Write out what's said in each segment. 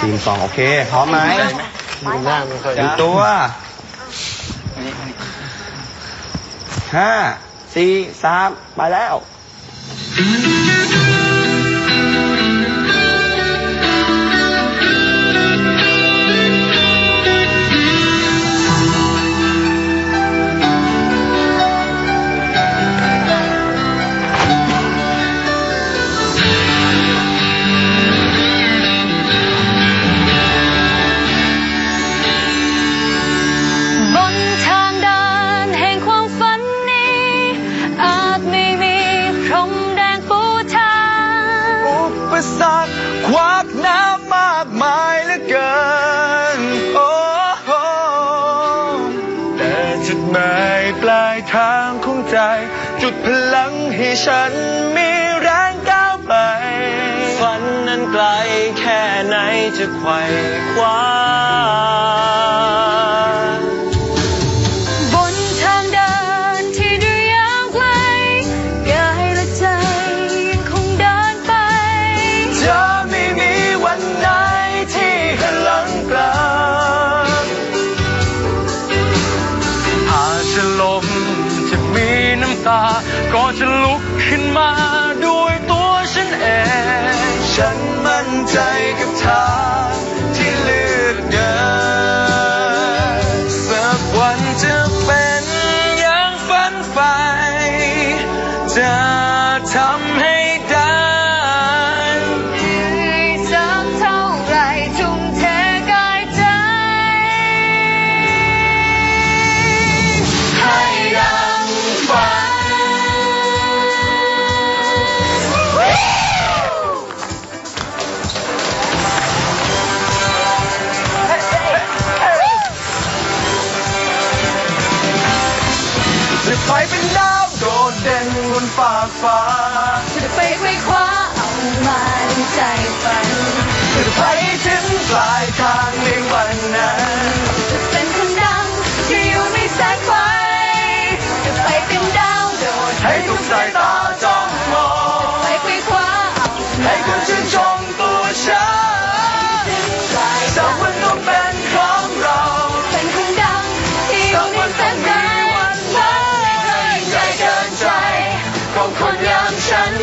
ทีมสองโอเค พร้อมไหมดูหน้าไม่ค่อยเตรียมตัวห้าสี่สามไปแล้ว ควักน้ำมากมายเหลือเกิน โอ้โหแต่จุดหมายปลายทางของใจ จุดพลังให้ฉันมีแรงก้าวไป ฝันนั้นไกลแค่ไหนจะไขว่คว้า จะลมจะมีน้ำตา ก็จะลุกขึ้นมาด้วยตัวฉันเอง ฉันมั่นใจกับทาง จะไปเป็นดาวโดดเด่นบนฟากฟ้าจะไปไขว้คว้าเอามาดึงใจฝันจะไปถึงปลายทางในวันนั้นจะเป็นคนดังที่อยู่ในแสงไฟจะไปเป็นดาวโดดให้ทุกสายตา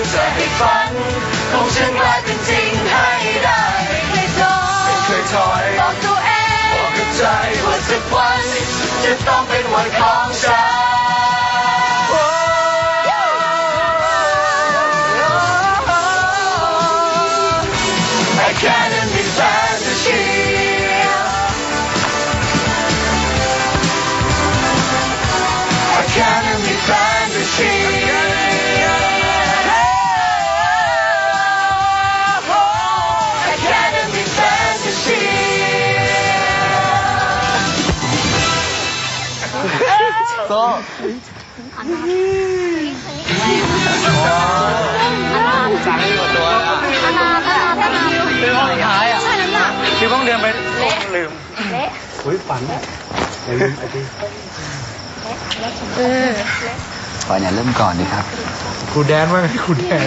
ฉันจะให้ฝันของฉันกลายเป็นจริงให้ได้ไม่เคยท้อไม่เคยถอยบอกตัวเองบอกกับใจว่าสักวันจะต้องเป็นวันของฉัน Academy Fantasy Academy Fantasy ก็สามที่กว่าตัวแล้วอะขนาดขนาดขนาดคือห้องสุดท้ายอะใช่น้ำหนักคือต้องเดินไปลืมเละอุ้ยฝันอะอย่าลืมไอ้ที่ขอเนี่ยเริ่มก่อนดีครับครูแดนว่าไงครูแดน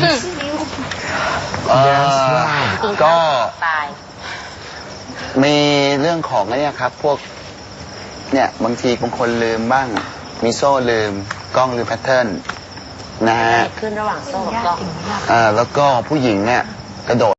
เอ่อ Dance Live ก็มีเรื่องของอ้เนี่ยครับ พวก เนี่ยบางทีบางคนลืมบ้าง มีโซ่ลืม กล้องลืมแพทเทิร์นนะฮะขึ้นระหว่างโซ่กับกล้อง เอ่อแล้วก็ผู้หญิงเนี่ยกระโดด